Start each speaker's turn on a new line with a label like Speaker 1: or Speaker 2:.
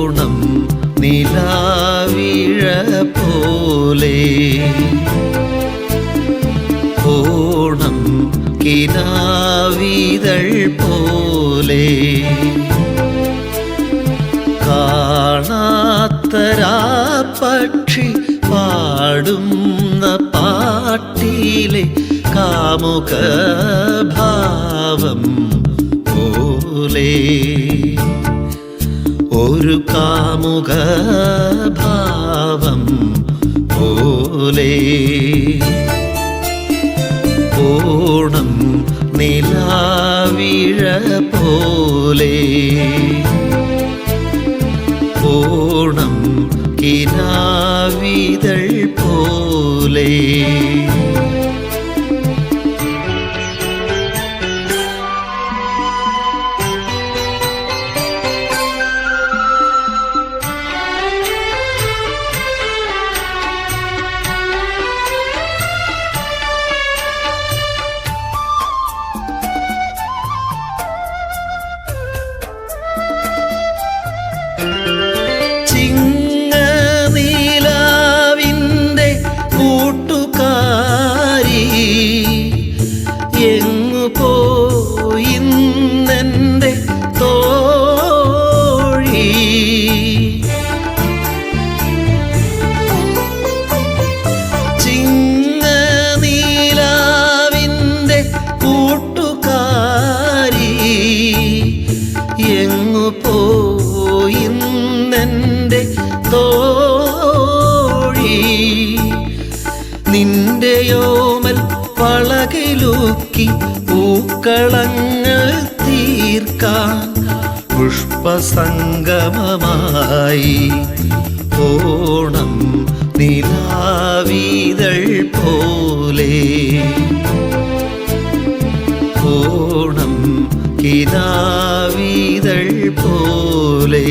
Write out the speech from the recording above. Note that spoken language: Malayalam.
Speaker 1: ഓണം നിലാവിഴ പോലെ ഓണം കിനാവിതൾ പോലെ. കാണാത്തരാ പക്ഷി പാടുന്ന പാട്ടിലെ കാമുക ഭാവം പോലെ. ഒരു കാമുക ഭാവം പോലെ ഓണം നിലാവിഴ പോലെ ഓണം കിനാവിതൾ പോലെ Thank you. നിന്റെയോമൽ പളകിലൂക്കി പൂക്കളങ്ങൾ തീർക്കാൻ പുഷ്പസംഗമമായി ഓണം നിലാവീതൾ പോലെ. ഓണം കിതാവീതൾ പോലെ.